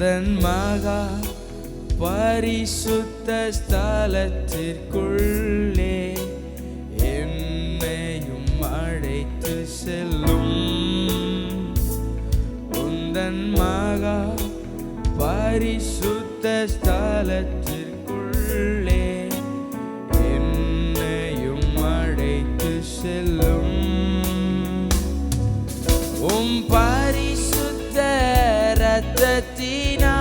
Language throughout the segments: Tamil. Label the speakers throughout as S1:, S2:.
S1: உந்தன் மகா பரிசுத்த ஸ்தலத்திற்குள்ளே என்னையும் அழைத்து செல்லும். உந்தன் மகா பரிசுத்த ஸ்தலத்திற்குள்ளே என்னையும் அழைத்து செல்லும். உம் பா empty.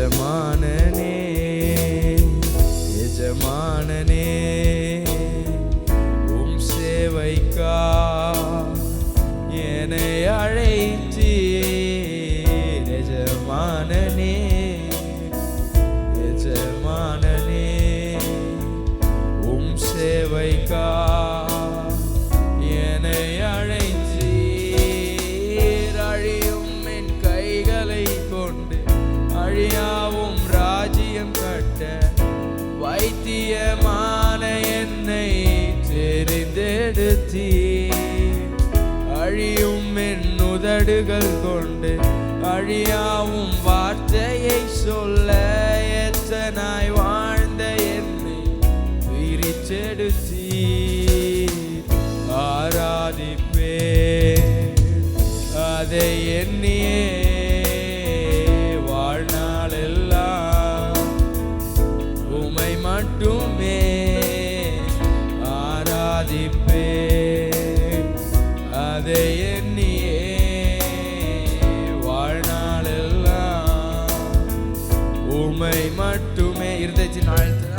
S1: எஜமானனே எஜமானனே உம் சேவைக்கா என்னை அழைத்தீர். எஜமானனே எஜமானனே உம் சேவைக்கா என்னை அழை உதடுகள் கொண்டு அழியாவும் வார்த்தையை சொல்ல எத்தனாய் வாழ்ந்த என்னை பிரிச்செடுத்தீர் ஆராதிப்பே அதை எண்ணி மட்டுமே இருந்துச்சு ஆழ்த்து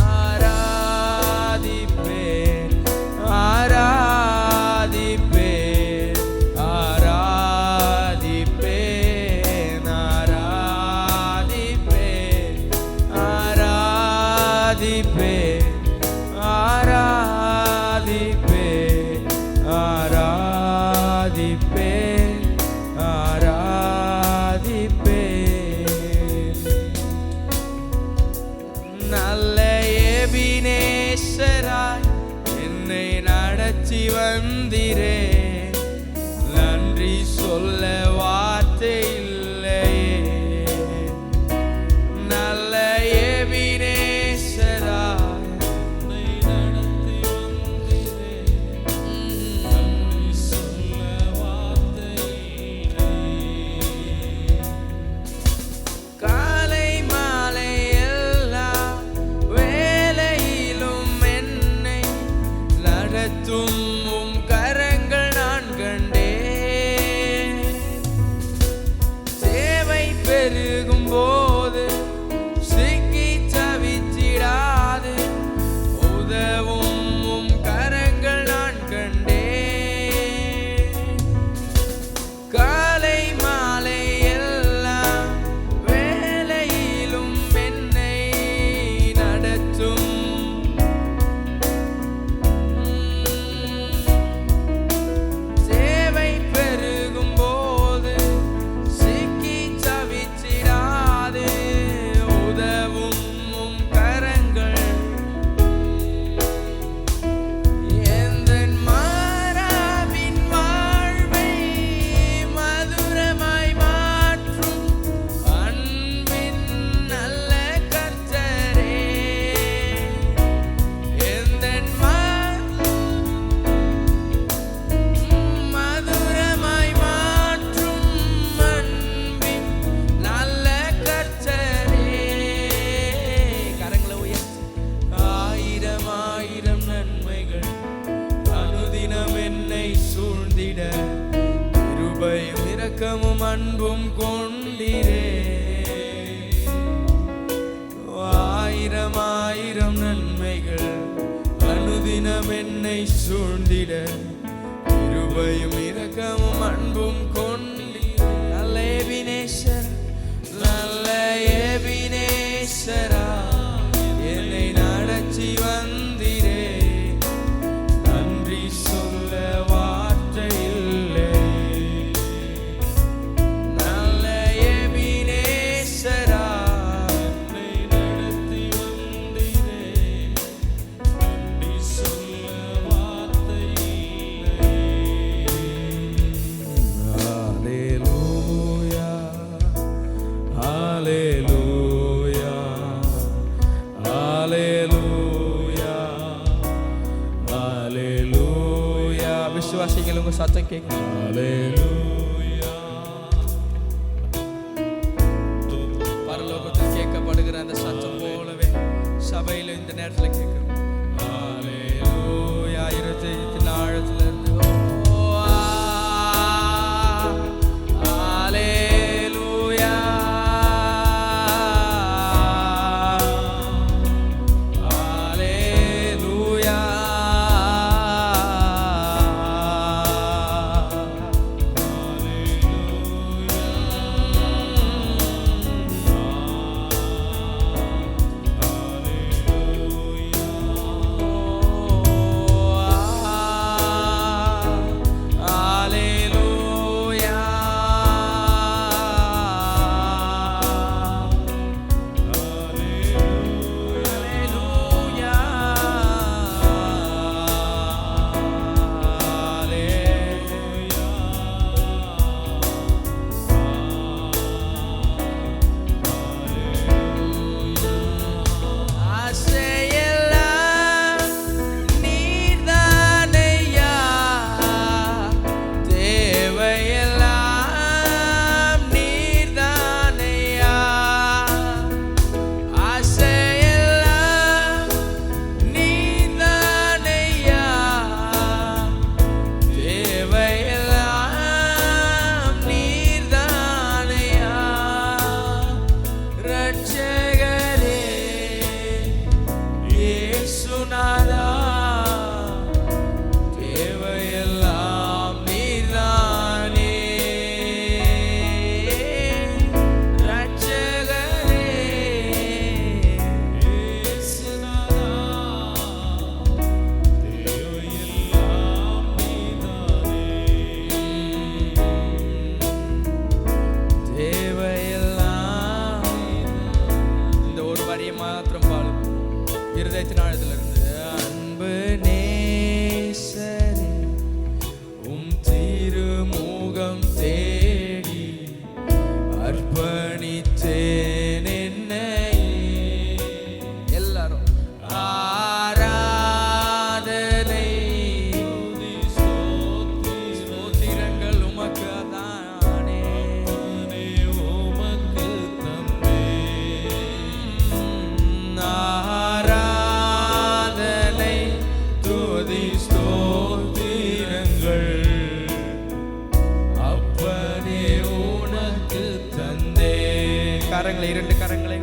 S1: கரங்களை இரண்டு கரங்களை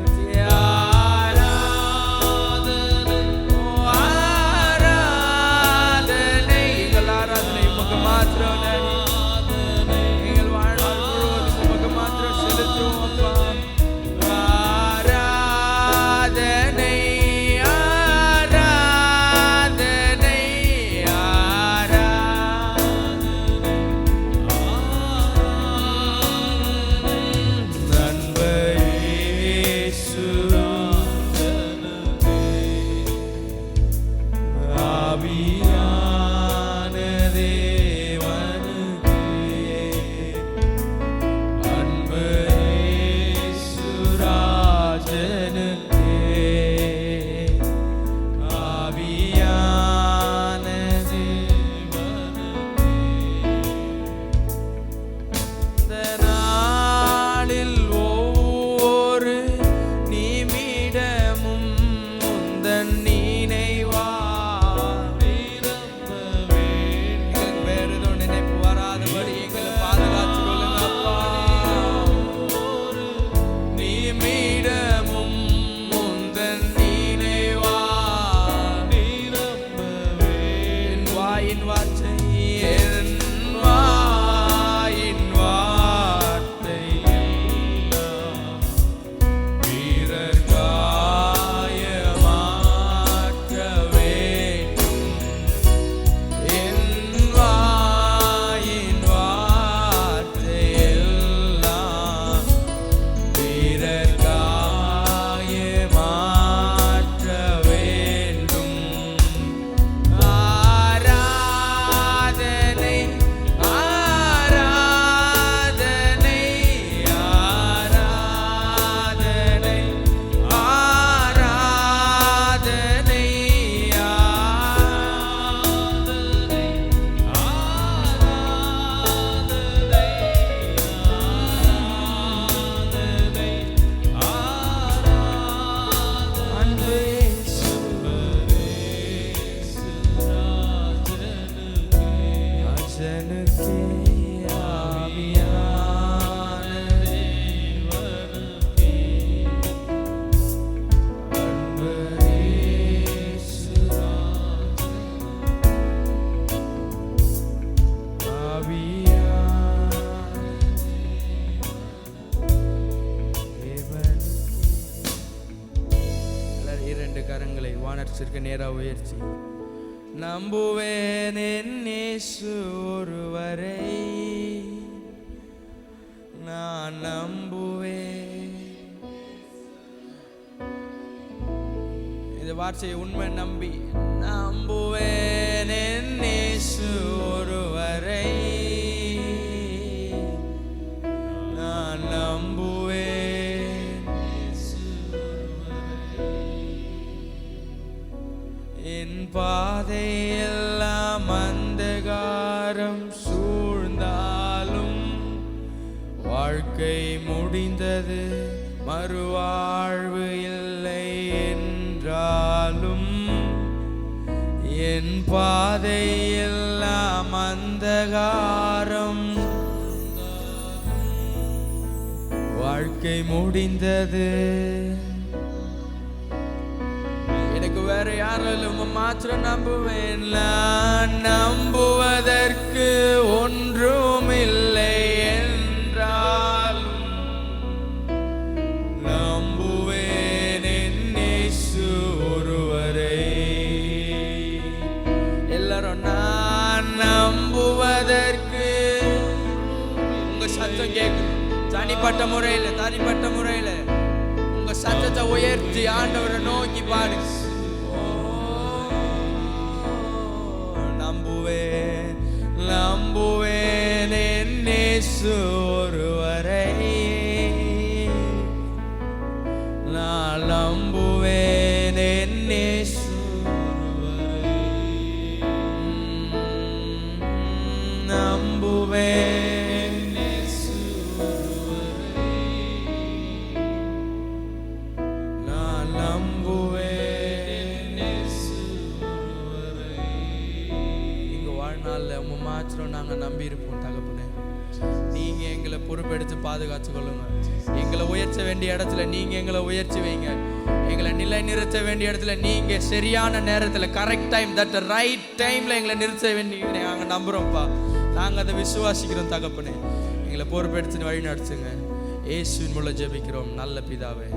S1: கரங்களை வானர்ச்சிற்கு நேராக உயர்த்தி நம்புவேன் என் ஒருவரை. நான் நம்புவேன். இந்த வார்த்தையை உண்மை நம்பி. நம்புவேன் என் வாழ்க்கை முடிந்தது. மறுவாழ்வு இல்லை என்றாலும் என் பாதையெல்லாம் அந்தகாரம். வாழ்க்கை முடிந்தது. எனக்கு வேற யாரும் மாத்திரம் நம்புவேன். நான் நம்புவதற்கு ஒன்று தனிப்பட்ட முறையில் தனிப்பட்ட முறையில். உங்க சத்தத்தை உயர்த்தி ஆண்டவரை நோக்கி பாடு நம்புவேன் நம்புவேன் என் நாளில் உங்கள் மாற்றம் மாத்திரம் நாங்க நம்பி இருப்போம் தகப்பனே. நீங்கள் எங்களை பொறுப்பெடுத்து பாதுகாத்து கொள்ளுங்க. எங்களை உயர்த்த வேண்டிய இடத்துல நீங்கள் எங்களை உயர்த்தி வைங்க. எங்களை நிலை நிறுத்த வேண்டிய இடத்துல நீங்கள் சரியான நேரத்தில் கரெக்ட் டைம் தட் ரைட் டைமில் எங்களை நிறுத்த வேண்டிய நாங்கள் நம்புகிறோம்ப்பா நாங்கள் அதை விசுவாசிக்கிறோம் தகப்பனே. எங்களை பொறுப்பெடுத்துன்னு வழி நடத்துங்க. இயேசுவின் மூலம் ஜெபிக்கிறோம் நல்ல பிதாவே.